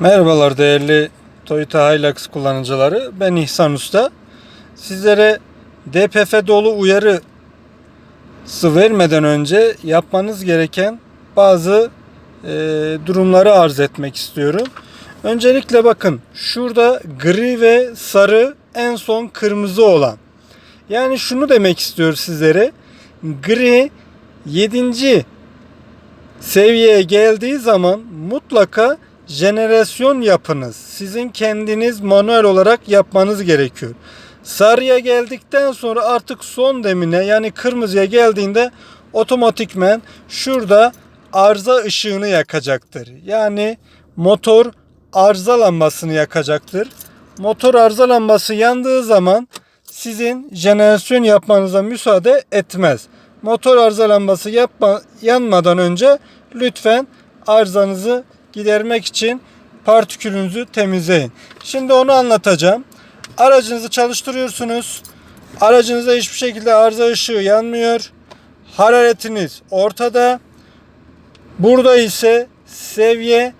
Merhabalar değerli Toyota Hilux kullanıcıları. Ben İhsan Usta. Sizlere DPF dolu uyarısı vermeden önce yapmanız gereken bazı e, durumları arz etmek istiyorum. Öncelikle bakın şurada gri ve sarı en son kırmızı olan. Yani şunu demek istiyor sizlere. Gri 7 seviyeye geldiği zaman mutlaka jenerasyon yapınız. Sizin kendiniz manuel olarak yapmanız gerekiyor. Sarıya geldikten sonra artık son demine yani kırmızıya geldiğinde otomatikmen şurada arıza ışığını yakacaktır. Yani motor arıza lambasını yakacaktır. Motor arıza lambası yandığı zaman sizin jenerasyon yapmanıza müsaade etmez. Motor arıza lambası yapma, yanmadan önce lütfen arızanızı gidermek için partikülünüzü temizleyin. Şimdi onu anlatacağım. Aracınızı çalıştırıyorsunuz. Aracınızda hiçbir şekilde arıza ışığı yanmıyor. Hararetiniz ortada. Burada ise seviye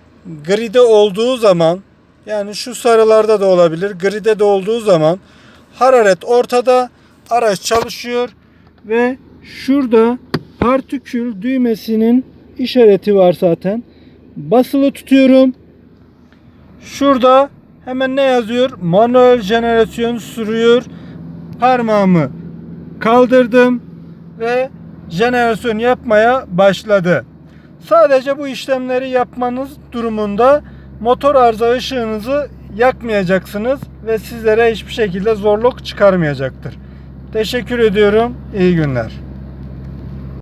gride olduğu zaman yani şu sarılarda da olabilir. Gride de olduğu zaman hararet ortada. Araç çalışıyor ve şurada partikül düğmesinin işareti var zaten. Basılı tutuyorum. Şurada hemen ne yazıyor? Manuel jenerasyon sürüyor. Parmağımı kaldırdım ve jenerasyon yapmaya başladı. Sadece bu işlemleri yapmanız durumunda motor arıza ışığınızı yakmayacaksınız ve sizlere hiçbir şekilde zorluk çıkarmayacaktır. Teşekkür ediyorum. İyi günler.